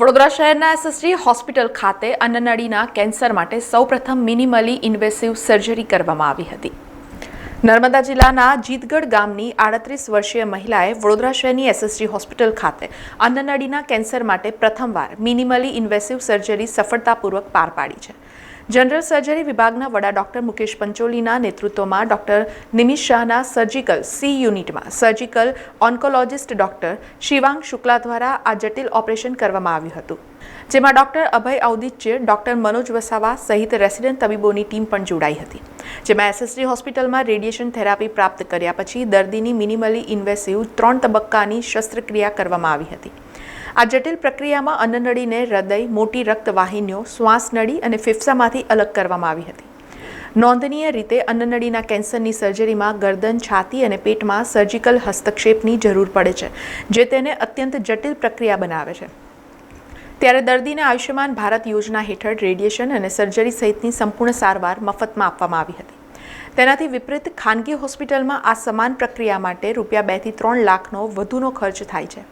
વડોદરા શહેરના SSG hospital ખાતે અન્નનળીના cancer માટે સૌપ્રથમ મિનિમલી ઇન્વેસિવ સર્જરી કરવામાં આવી હતી. નર્મદા જિલ્લાના જીતગઢ ગામની આડત્રીસ વર્ષીય મહિલાએ વડોદરા શહેરની એસએસજી હોસ્પિટલ ખાતે અન્નનળીના કેન્સર માટે પ્રથમવાર મિનિમલી ઇન્વેસિવ સર્જરી સફળતાપૂર્વક પાર પાડી છે. જનરલ સર્જરી વિભાગના વડા ડોક્ટર મુકેશ પંચોલીના નેતૃત્વમાં ડોક્ટર નિમિષ શાહના સર્જિકલ સી યુનિટમાં surgical oncologist doctor Shivang Shukla દ્વારા આ જટિલ ઓપરેશન કરવામાં આવ્યું હતું. જેમાં ડોક્ટર અભય ઔદિત્ય, ડોક્ટર મનોજ વસાવા સહિત રેસિડેન્ટ તબીબોની ટીમ પણ જોડાઈ હતી. જેમાં એસએસડી હોસ્પિટલમાં રેડિયેશન થેરાપી પ્રાપ્ત કર્યા પછી દર્દીની મિનિમલી ઇન્વેસિવ ત્રણ તબક્કાની શસ્ત્રક્રિયા કરવામાં આવી હતી. આ જટિલ પ્રક્રિયામાં અન્નનળીને હૃદય, મોટી રક્તવાહિનીઓ શ્વાસનળી અને ફેફસામાંથી અલગ કરવામાં આવી હતી. નોંધનીય રીતે અન્નનળીના કેન્સરની સર્જરીમાં ગરદન, છાતી અને પેટમાં સર્જિકલ હસ્તક્ષેપની જરૂર પડે છે, જે તેને અત્યંત જટિલ પ્રક્રિયા બનાવે છે. ત્યારે દર્દીને આયુષ્યમાન ભારત યોજના હેઠળ રેડિયેશન અને સર્જરી સહિતની સંપૂર્ણ સારવાર મફતમાં આપવામાં આવી હતી. તેનાથી વિપરીત ખાનગી હોસ્પિટલમાં આ સમાન પ્રક્રિયા માટે રૂપિયા બેથી ત્રણ લાખનો વધુનો ખર્ચ થાય છે.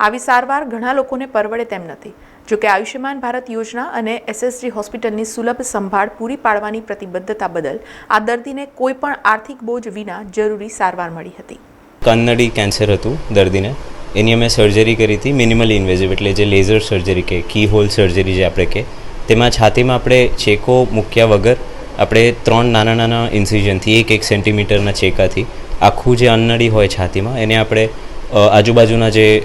આવી સારવાર ઘણા લોકોને પરવડે તેમ નથી. જોકે આયુષ્યમાન ભારત યોજના અને એસએસજી હોસ્પિટલની સુલભ સંભાળ પૂરી પાડવાની પ્રતિબદ્ધતા બદલ આ દર્દીને કોઈ પણ આર્થિક બોજ વિના જરૂરી સારવાર મળી હતી. કન્નડી કેન્સર હતું દર્દીને. એની અમે સર્જરી કરી હતી મિનિમલ ઇન્વેઝિવ એટલે જે લેઝર સર્જરી કે કી હોલ સર્જરી જે આપણે કે, તેમાં છાતીમાં આપણે ચેકો મૂક્યા વગર આપણે ત્રણ નાના નાના ઇન્સિઝનથી એક એક સેન્ટીમીટરના ચેકાથી આખું જે અન્નડી હોય છાતીમાં, એને આપણે આજુબાજુના જે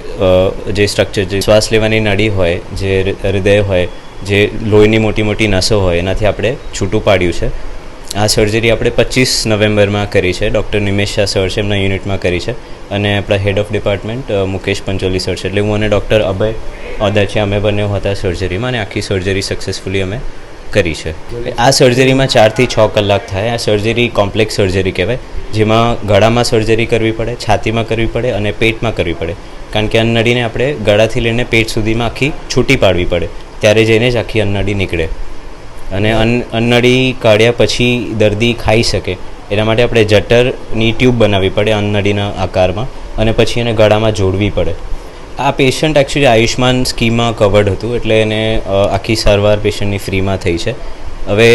જે સ્ટ્રક્ચર જે શ્વાસ લેવાની નળી હોય, જે હૃદય હોય, જે લોહીની મોટી મોટી નસો હોય, એનાથી આપણે છૂટું પાડ્યું છે. આ સર્જરી આપણે પચીસ નવેમ્બરમાં કરી છે. ડૉક્ટર નિમેશ શાહ સર છે, એમના યુનિટમાં કરી છે. અને આપણા head of department Mukesh Pancholi sir છે. એટલે હું અને ડૉક્ટર અભય ઓદાચી અમે બંને હતા સર્જરીમાં અને આખી સર્જરી સક્સેસફુલી અમે કરી છે. આ સર્જરીમાં ચારથી છ કલાક થાય. આ સર્જરી કોમ્પ્લેક્સ સર્જરી કહેવાય. જેમાં ગળામાં સર્જરી કરવી પડે, છાતીમાં કરવી પડે અને પેટમાં કરવી પડે. કારણ કે અન્નડીને આપણે ગળાથી લઈને પેટ સુધીમાં આખી છૂટી પાડવી પડે. ત્યારે જઈને જ આખી અન્નડી નીકળે. અને અન્ન અન્નળી કાઢ્યા પછી દર્દી ખાઈ શકે. એના માટે આપણે જટરની ટ્યુબ બનાવવી પડે અન્નડીના આકારમાં. અને પછી એને ગળામાં જોડવી પડે. આ પેશન્ટ એકચ્યુઅલી આયુષ્માન સ્કીમમાં કવર્ડ હતું એટલે એને આખી સારવાર પેશન્ટની ફ્રીમાં થઈ છે. હવે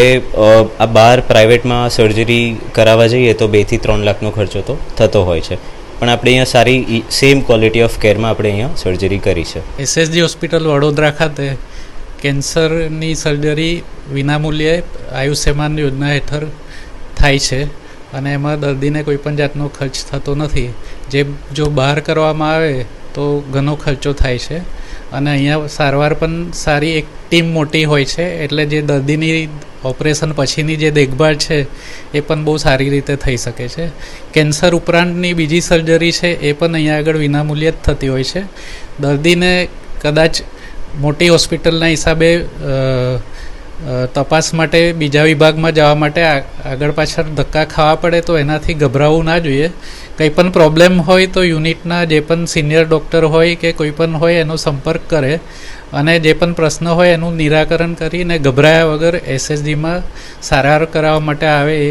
આ બહાર પ્રાઇવેટમાં સર્જરી કરાવવા જઈએ તો બેથી ત્રણ લાખનો ખર્ચો તો થતો હોય છે. પણ આપણે અહીંયા સારી સેમ ક્વોલિટી ઓફ કેરમાં આપણે અહીંયા સર્જરી કરી છે. એસએસજી હોસ્પિટલ વડોદરા ખાતે કેન્સરની સર્જરી વિનામૂલ્યે આયુષ્યમાન યોજના હેઠળ થાય છે અને એમાં દર્દીને કોઈપણ જાતનો ખર્ચ થતો નથી. જે, જો બહાર કરવામાં આવે તો ઘણો ખર્ચો થાય છે. અને અહીંયા સારવાર પણ સારી એક ટીમ મોટી હોય છે, એટલે જે દર્દીની ઓપરેશન પછીની જે દેખભાળ છે, એ પણ બહુ સારી રીતે થઈ શકે છે. કેન્સર ઉપરાંતની બીજી સર્જરી છે, એ પણ અહીંયા આગળ વિનામૂલ્યે જ થતી હોય છે. દર્દીને કદાચ મોટી હોસ્પિટલના હિસાબે તપાસ માટે બીજા વિભાગમાં જવા માટે આગળ પાછળ ધક્કા ખાવા પડે તો એનાથી ગભરાવવું ના જોઈએ. કંઈ પણ પ્રોબ્લેમ હોય તો યુનિટના જે પણ સિનિયર ડૉક્ટર હોય કે કોઈ પણ હોય એનો સંપર્ક કરે અને જે પણ પ્રશ્ન હોય એનું નિરાકરણ કરીને ગભરાયા વગર એસએસજીમાં સારવાર કરાવવા માટે આવે એ